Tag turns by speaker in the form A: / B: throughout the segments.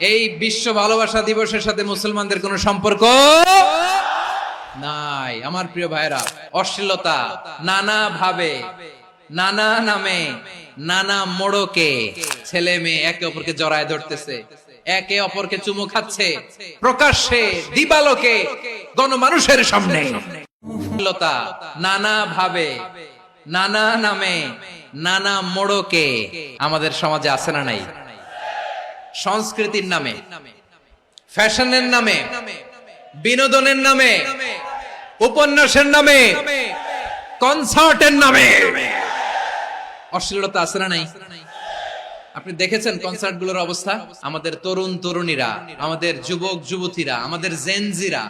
A: এই বিশ্ব ভালোবাসা দিবসের সাথে মুসলমানদের কোনো সম্পর্ক নাই। আমার প্রিয় ভাইরা অশ্লীলতা নানা ভাবে নানা নামে, নানা মোড়কে ছেলে মেয়ে একে অপরকে জড়ায় ধরতেছে, একে অপরকে চুমু খাচ্ছে, প্রকাশ্যে দিবালোকে গণমানুষের সামনে। অশ্লীলতা নানা ভাবে নানা নামে, নানা মোড়কে আমাদের সমাজে আছে না নাই? সংস্কৃতির নামে, ফ্যাশনের নামে, বিনোদনের নামে, উপন্যাসের নামে, কনসার্টের নামে। অশ্লীলতা আছে না নাই? আপনি দেখেছেন কনসার্টগুলোর অবস্থা? আমাদের তরুণ তরুণীরা, আমাদের যুবক যুবতীরা, আমাদের জেনজিরা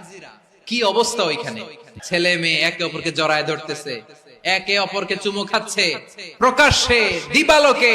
A: কি অবস্থা ওইখানে? ছেলে মেয়ে একে অপরকে জড়ায় ধরতেছে, একে অপরকে চুমু খাচ্ছে, প্রকাশ্যে দিবালোকে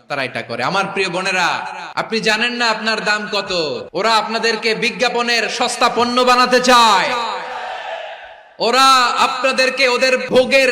A: তারা এটা করে। আমার প্রিয় বোনেরা, আপনি জানেন না আপনার দাম কত? ওরা আপনাদেরকে বিজ্ঞাপনের সস্তা পণ্য বানাতে চায়। ওরা আপনাদেরকে ওদের ভোগের